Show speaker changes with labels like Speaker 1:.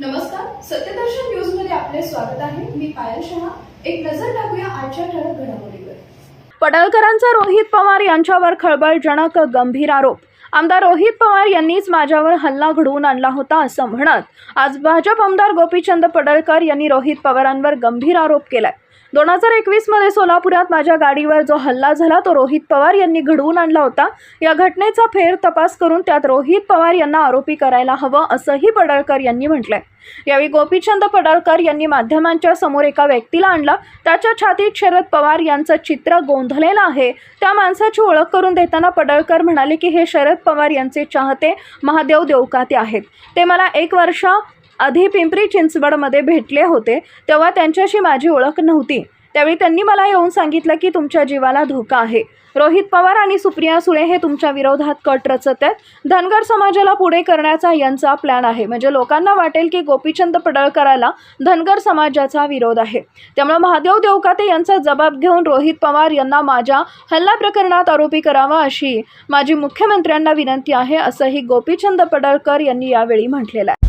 Speaker 1: नमस्कार सत्यदर्शन न्यूजमध्ये आपले स्वागत आहे. मी पायल शहा. एक नजर टाकूया आजच्या ठळक घडामोडीवर.
Speaker 2: पडळकरांचा रोहित पवार यांच्यावर खळबळजनक गंभीर आरोप. आमदार रोहित पवार यांनीच माझ्यावर हल्ला घडवून आणला होता असं म्हणत आज भाजप आमदार गोपीचंद पडळकर यांनी रोहित पवारांवर गंभीर आरोप केलाय. दोन हजार एकवीसमध्ये सोलापुरात माझ्या गाडीवर जो हल्ला झाला तो रोहित पवार यांनी घडवून आणला होता. या घटनेचा फेर तपास करून त्यात रोहित पवार यांना आरोपी करायला हवं असंही पडळकर यांनी म्हटलंय. यावेळी गोपीचंद पडळकर यांनी माध्यमांच्या समोर एका व्यक्तीला आणला. त्याच्या छातीत शरद पवार यांचं चित्र गोंधलेलं आहे. त्या माणसाची ओळख करून देताना पडळकर म्हणाले की हे शरद पवार यांचे चाहते महादेव देवकाते आहेत. ते मला एक वर्ष आधी पिंपरी चिंचवडमध्ये भेटले होते तेव्हा त्यांच्याशी माझी ओळख नव्हती. त्यावेळी त्यांनी मला येऊन सांगितलं की तुमच्या जीवाला धोका आहे. रोहित पवार आणि सुप्रिया सुळे हे तुमच्या विरोधात कट रचत आहेत. धनगर समाजाला पुढे करण्याचा यांचा प्लॅन आहे. म्हणजे लोकांना वाटेल की गोपीचंद पडळकराला धनगर समाजाचा विरोध आहे. त्यामुळे महादेव देवकाते यांचा जबाब घेऊन रोहित पवार यांना माझ्या हल्ला प्रकरणात आरोपी करावा अशी माझी मुख्यमंत्र्यांना विनंती आहे असंही गोपीचंद पडळकर यांनी यावेळी म्हटलेलं आहे.